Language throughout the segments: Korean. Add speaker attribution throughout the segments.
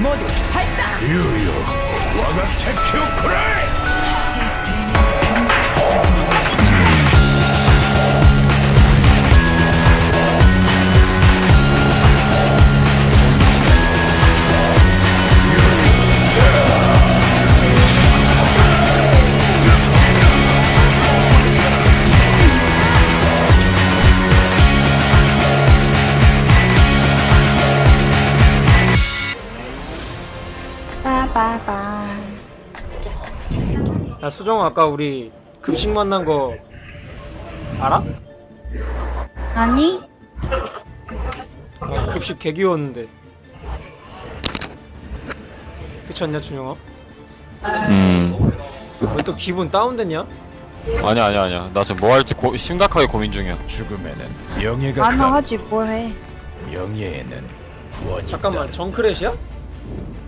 Speaker 1: 모두 발사!
Speaker 2: 유유 와가 테큐 쿠라이
Speaker 3: 수정 아까 우리 급식 만난 거 알아?
Speaker 4: 아니?
Speaker 3: 아, 급식 개 귀여웠는데 그렇지 않냐 준영아?
Speaker 5: 음
Speaker 3: 왜 또 기분 다운됐냐?
Speaker 5: 아니야 아니야 아니야 나 지금 뭐 할지 고, 심각하게 고민 중이야
Speaker 2: 죽음에는 명예가 안가
Speaker 4: 하지 뭐해.
Speaker 2: 명예에는 구원이
Speaker 3: 잠깐만 정크렛이야?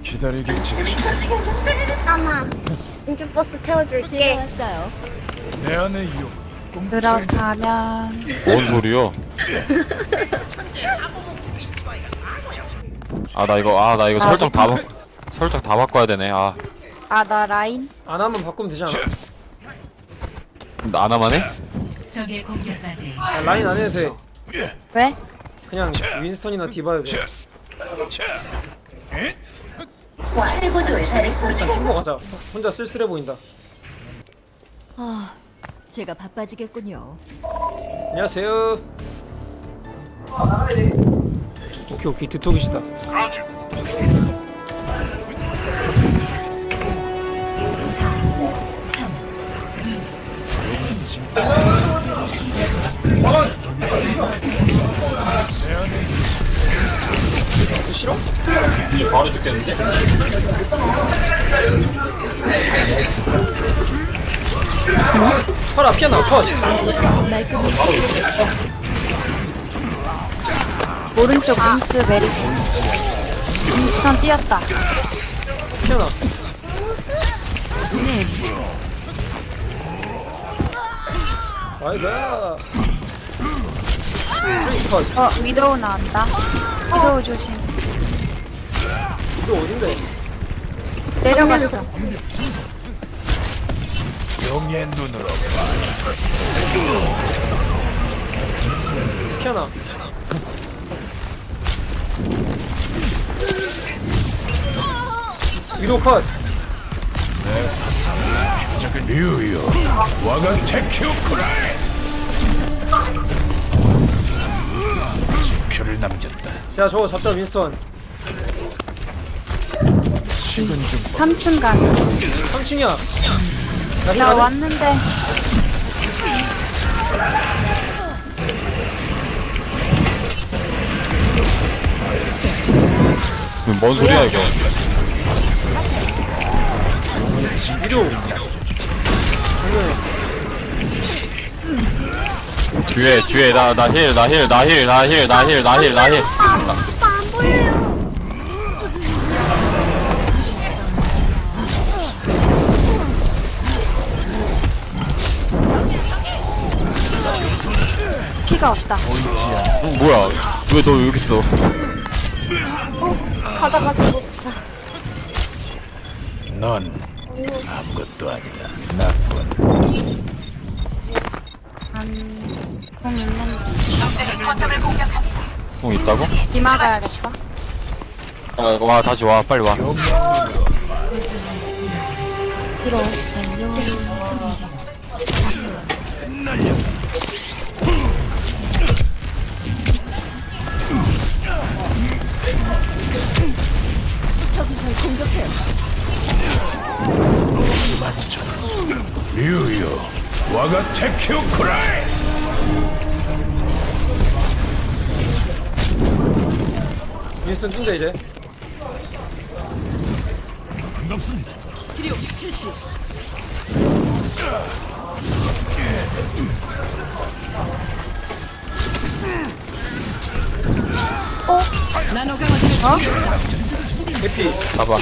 Speaker 2: 기다리겠지
Speaker 6: 잠 깐만 인주버스 태워줄게
Speaker 1: 왔어요.
Speaker 2: 내 안의 용 꿈틀
Speaker 4: 그렇다면
Speaker 5: 뭔 소리야 아 나 이거 아 나 이거
Speaker 4: 아,
Speaker 5: 설정 다 바. 설정 다 바꿔야 되네 아
Speaker 4: 아 나 라인
Speaker 3: 안 하면 바꾸면 되지 않아?
Speaker 5: 나나만 해?
Speaker 1: 적의 공격까지
Speaker 3: 야, 라인 안 해도 돼
Speaker 4: 왜?
Speaker 3: 그냥 윈스턴이나 디바해도 돼 일단 팀버 가자. 혼자 쓸쓸해 보인다.
Speaker 1: 아, 제가 바빠지겠군요.
Speaker 3: 안녕하세요. 오케이 오케이. 드톡이시다
Speaker 5: 바로 죽겠는데?
Speaker 3: 파라 피아노 컷
Speaker 1: 말끔히
Speaker 4: 오른쪽 윈스 메리. 윈스턴 뛰었다.
Speaker 3: 피아노 아이가
Speaker 4: 어 위도우 나온다. 위도우 조심.
Speaker 3: 이거 어딘데?
Speaker 4: 내려갔어.
Speaker 2: 명예 눈으로
Speaker 3: 피아노 위로 컷.
Speaker 2: 유유 와가 테큐 쿠라이 표를 남겼다.
Speaker 3: 자 저거 잡자 윈스턴
Speaker 4: 3층 가는.
Speaker 3: 3층이야.
Speaker 4: 나 왔는데.
Speaker 5: 뭔 소리야 이거?
Speaker 3: 위로.
Speaker 5: 뒤에 뒤에 나 나 힐 나 힐 나 힐 나 힐 나 힐 나힐
Speaker 4: 피가 없다.
Speaker 5: 어, 뭐야 왜 너 여기 있어
Speaker 6: 가다가 죽었어
Speaker 2: 넌 아무것도 아니다 나쁜
Speaker 4: 공 있는데.
Speaker 5: 공 있다고?
Speaker 4: 비 막아야겠다.
Speaker 5: 아, 와 다시 와 빨리 와
Speaker 4: 들어오세요.
Speaker 2: 와가 테큐 쿠라이
Speaker 3: 윈스턴 뛴다 이제.
Speaker 2: 반갑습니다.
Speaker 1: 나노 강화제
Speaker 3: 해피.
Speaker 5: 봐봐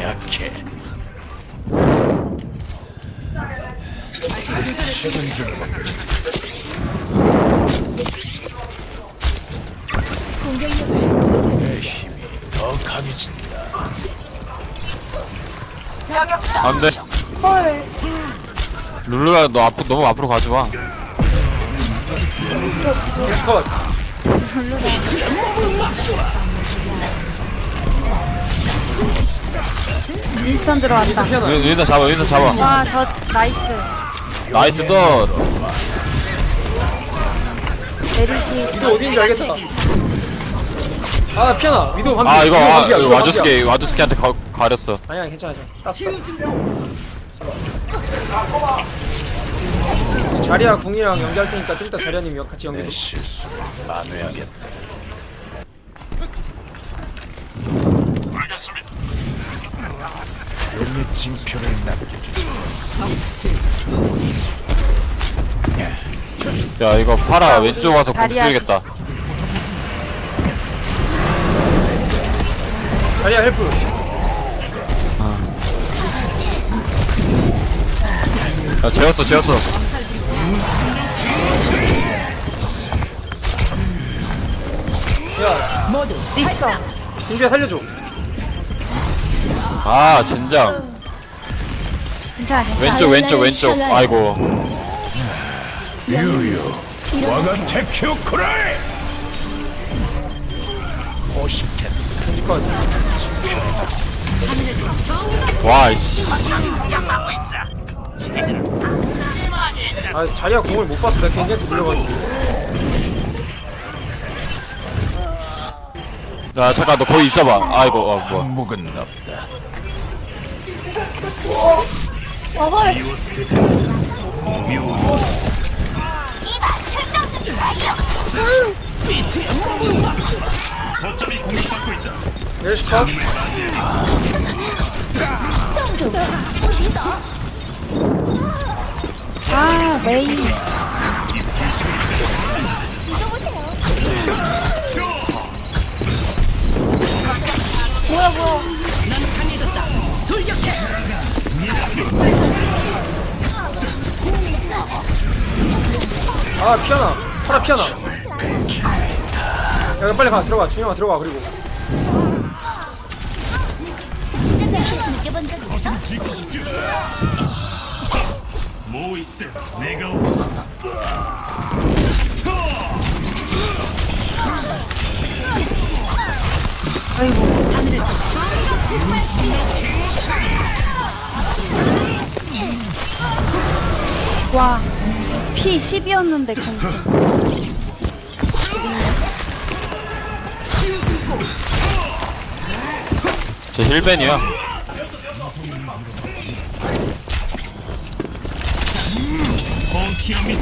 Speaker 2: 약해. 내 힘이 더 강해진다.
Speaker 5: 안돼 룰루야 너 앞으로 너무 앞으로 가지마
Speaker 3: 컷
Speaker 4: 윈스턴 들어왔다.
Speaker 3: 피하나
Speaker 5: 여기서 잡아 여기서 잡아
Speaker 4: 와, 더 나이스.
Speaker 5: 나이스 덧
Speaker 4: 메리시.
Speaker 3: 위도 어딘지 알겠다 아 피하나 위도 반피
Speaker 5: 아 이거
Speaker 3: 위도
Speaker 5: 아,
Speaker 3: 반피야,
Speaker 5: 이거
Speaker 3: 위도
Speaker 5: 와주스케 와주스케한테 가, 가렸어.
Speaker 3: 아니야 괜찮아 괜찮아 땄어 땄어 자리야 궁이랑 연기할 테니까 좀 이따 자리야님 같이 연기해
Speaker 2: 내 실수를 만회하겠다. 용의 징표를 남겨주지.
Speaker 5: 야 이거 파라 왼쪽 와서 공
Speaker 4: 다리야.
Speaker 5: 쓸겠다
Speaker 3: 자리야 헬프
Speaker 5: 야 재웠어 재웠어
Speaker 3: 야
Speaker 4: 있어?
Speaker 3: 준비야 살려줘
Speaker 5: 아 젠장
Speaker 4: 괜찮아, 괜찮아.
Speaker 5: 왼쪽 왼쪽 왼쪽 아이고
Speaker 2: 유유, 와가 테큐 쿠라이. 오시켄.
Speaker 3: 컷
Speaker 5: 와이씨
Speaker 3: 아 자리야 공을 못 봤어 내가 겐지한테 물려가지고
Speaker 5: 야 잠깐 너 거기 있어봐 아이고 어 뭐야
Speaker 2: 없다.
Speaker 3: 멜시 컷
Speaker 4: 아, 메이.
Speaker 3: 아 피하나. 파라 피하나. 야 빨리 가. 들어가. 준영아 들어가. 그리고.
Speaker 4: 아이고. 와, 피 10이었는데 공수.
Speaker 5: 저 힐벤이야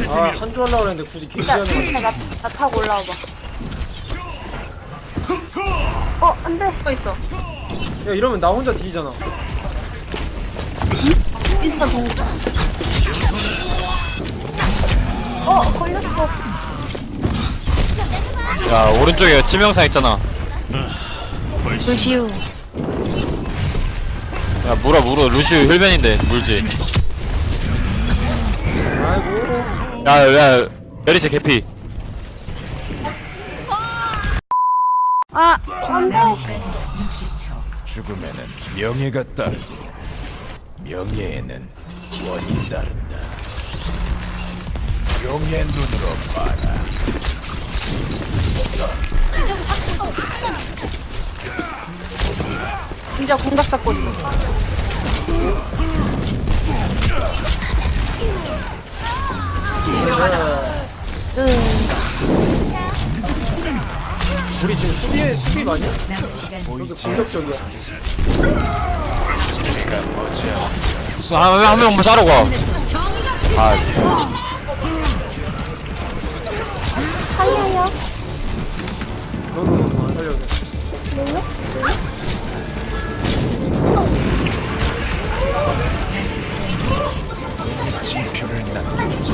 Speaker 3: 아 한 줄 하려고 했는데 굳이 겐지하는
Speaker 6: 거나 타고 올라와봐. 어, 안 돼. 또 있어.
Speaker 3: 야 이러면 나 혼자 뒤지잖아
Speaker 4: 윈스턴 공.
Speaker 6: 어, 걸렸어.
Speaker 5: 야 오른쪽에 치명상 있잖아
Speaker 4: 루시우.
Speaker 5: 야 물어 물어 루시우 힐벤인데 물지 야야 메리시 개피
Speaker 4: 아,
Speaker 2: 죽음에는 명예가 따르고 명예에는 원이 따른다. 용의 눈으로 봐라.
Speaker 4: 진짜 공각 잡고 있어.
Speaker 3: 우리 지금 수비에 수비 많이 공격적이야
Speaker 5: 한명 한명 자르고 와. 아
Speaker 6: 살려요.
Speaker 3: 돼
Speaker 2: 징표를 남겨주지.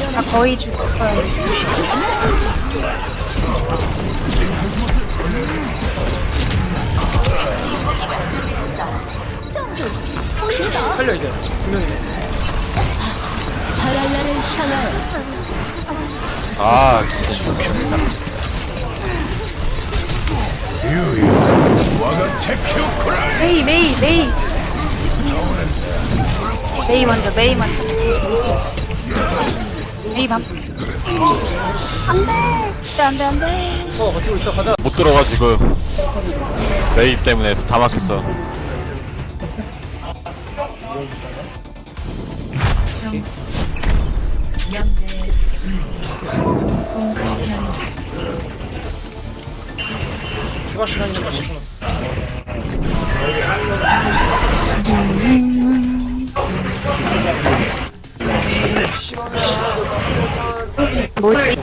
Speaker 4: 나 거의 죽었어요.
Speaker 3: 살려 이제 분명이네
Speaker 1: 바랄라를 향하여
Speaker 5: 아 진짜
Speaker 2: 유유 와가 테큐쿠라
Speaker 4: 메이 메이 메이. 메이 먼저 메이 먼저 메이 밤 안돼 안돼 안돼.
Speaker 3: 어 버티고 있어 가자
Speaker 5: 못 들어가 지금. 메이 때문에 다 막혔어.
Speaker 1: 점수 0대 공수편
Speaker 3: 추가 시간이니까 10분
Speaker 4: 뭐지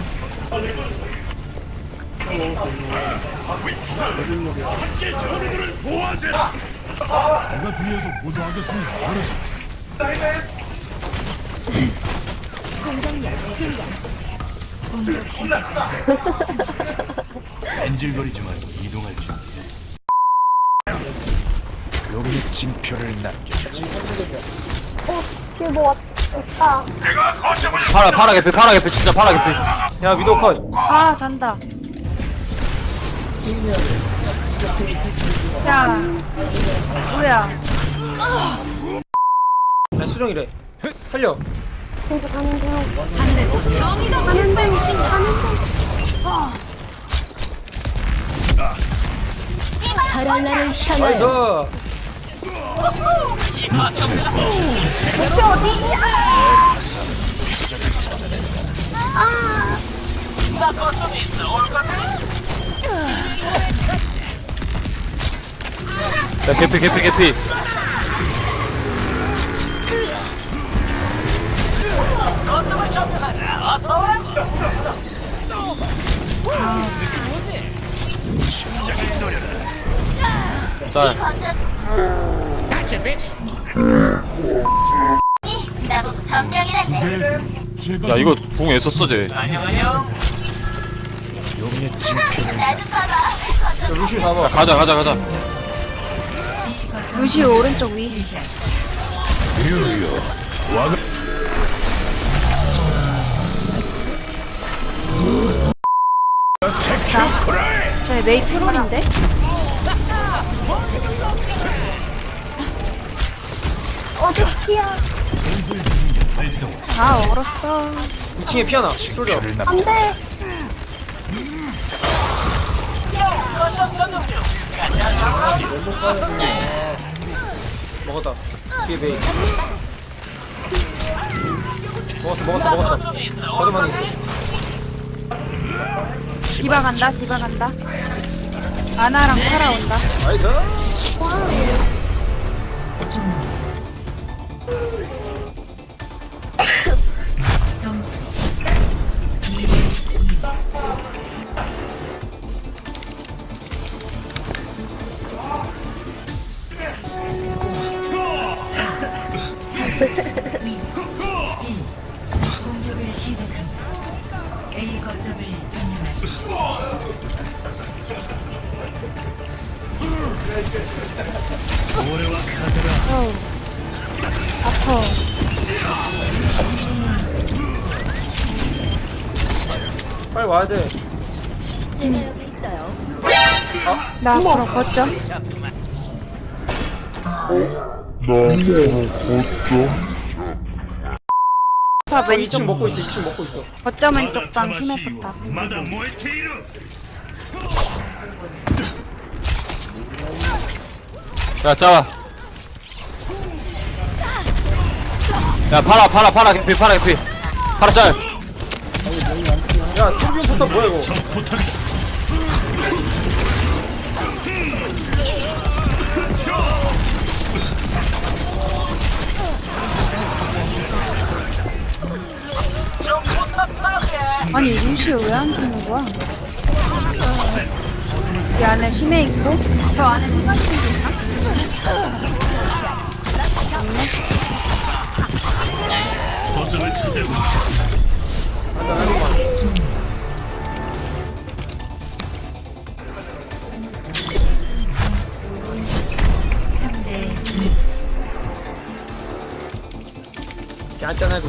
Speaker 1: 증가 공격 시작
Speaker 2: 뺀질거리지 말고 이동할 준비해 용의 징표를 남겨주지
Speaker 6: 뒤에 뭐 왔다.
Speaker 5: 파라 파라 개피 파라 개피 진짜 파라 개피.
Speaker 3: 야 위도우 컷.
Speaker 4: 아 잔다. 야 뭐야?
Speaker 3: 야, 수정이래. 살려.
Speaker 6: 진짜 가는 중. 가는 중. 가는
Speaker 1: 바랄라를 향하여
Speaker 3: 나이스
Speaker 6: 중. 어디?
Speaker 5: 야 개피 개피 개피 짤
Speaker 7: 나보고 점령이란데
Speaker 5: 야 이거 궁 애썼어 쟤.
Speaker 2: 용의 징표를
Speaker 7: 나도 봐봐
Speaker 3: 야, 루시 봐봐
Speaker 5: 가자 가자 가자.
Speaker 4: 루시 오른쪽 위. 저희 메이 트롤인데
Speaker 6: 어디 티야?
Speaker 4: 다 얼었어.
Speaker 3: 2층에 피하나. 쏠려
Speaker 2: 징표를
Speaker 6: 안
Speaker 2: 남겨
Speaker 6: 돼.
Speaker 3: 먹었다. 뒤에 베이. 먹었어 먹었어 먹었어. 거듭만 있어.
Speaker 4: 디바 간다 디바 간다. 아나랑 파라 온다.
Speaker 3: 나이스 빨리 와야 돼.
Speaker 1: 제가 여기 있어요.
Speaker 4: 나 앞으로 걷죠? 자
Speaker 3: 어, 2층
Speaker 4: 왼쪽
Speaker 3: 먹고 있어 2층 먹고 있어.
Speaker 4: 거점 왼쪽 방 심해졌다.
Speaker 5: 야 짜와 야 파라 파라 파라 개피 파라 개피 파라 짤
Speaker 3: 야 챔피언 포탑 뭐야 이거?
Speaker 4: 아니 루시 왜안 죽는 거야? 이 안에 심해 있고? 저 안에 누가 있는 게 있나?
Speaker 1: 삼대
Speaker 3: 짠짠하고
Speaker 1: 승